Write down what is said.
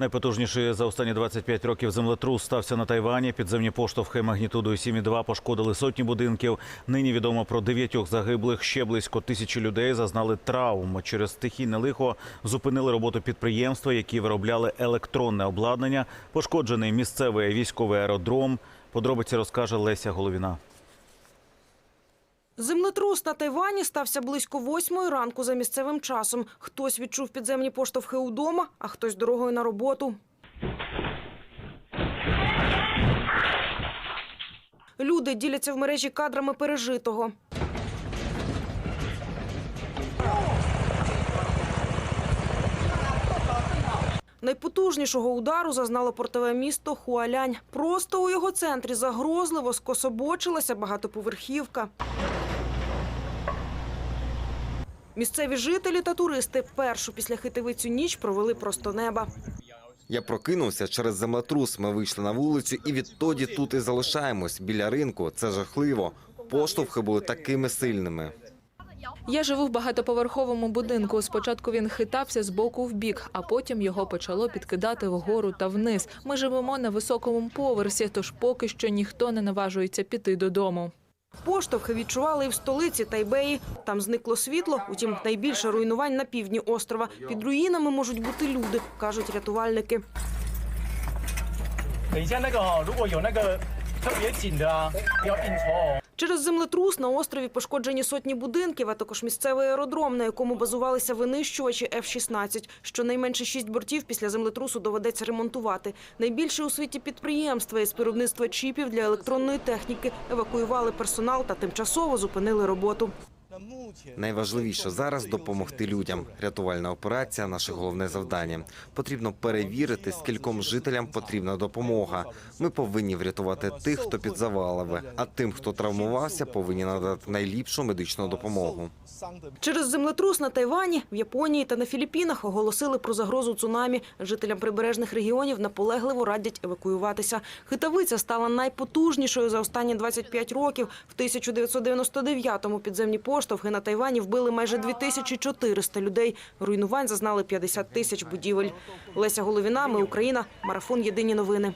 Найпотужніший за останні 25 років землетрус стався на Тайвані. Підземні поштовхи магнітудою 7,2 пошкодили сотні будинків. Нині відомо про дев'ятьох загиблих. Ще близько тисячі людей зазнали травм. Через стихійне лихо зупинили роботу підприємства, які виробляли електронне обладнання. Пошкоджений місцевий військовий аеродром. Подробиці розкаже Леся Головіна. Землетрус на Тайвані стався близько восьмої ранку за місцевим часом. Хтось відчув підземні поштовхи удома, а хтось дорогою на роботу. Люди діляться в мережі кадрами пережитого. Найпотужнішого удару зазнало портове місто Хуалянь. Просто у його центрі загрозливо скособочилася багатоповерхівка. Місцеві жителі та туристи першу після хитивицю ніч провели просто неба. Я прокинувся через землетрус. Ми вийшли на вулицю і відтоді тут і залишаємось біля ринку. Це жахливо. Поштовхи були такими сильними. Я живу в багатоповерховому будинку. Спочатку він хитався з боку в бік, а потім його почало підкидати вгору та вниз. Ми живемо на високому поверсі, тож поки що ніхто не наважується піти додому. Поштовхи відчували і в столиці Тайбеї. Там зникло світло. Утім, найбільше руйнувань на півдні острова. Під руїнами можуть бути люди, кажуть рятувальники. Через землетрус на острові пошкоджені сотні будинків, а також місцевий аеродром, на якому базувалися винищувачі F-16. Щонайменше шість бортів після землетрусу доведеться ремонтувати. Найбільше у світі підприємства із виробництва чіпів для електронної техніки евакуювали персонал та тимчасово зупинили роботу. Найважливіше зараз допомогти людям. Рятувальна операція наше головне завдання. Потрібно перевірити, скільком жителям потрібна допомога. Ми повинні врятувати тих, хто під завалами, а тим, хто травмувався, повинні надати найліпшу медичну допомогу. Через землетрус на Тайвані, в Японії та на Філіппінах оголосили про загрозу цунамі. Жителям прибережних регіонів наполегливо радять евакуюватися. Хитавиця стала найпотужнішою за останні 25 років. В 1999-му підземні поштовхи на Тайвані вбили майже 2400 людей. Руйнувань зазнали 50 тисяч будівель. Леся Головіна, ми Україна. Марафон Єдині новини.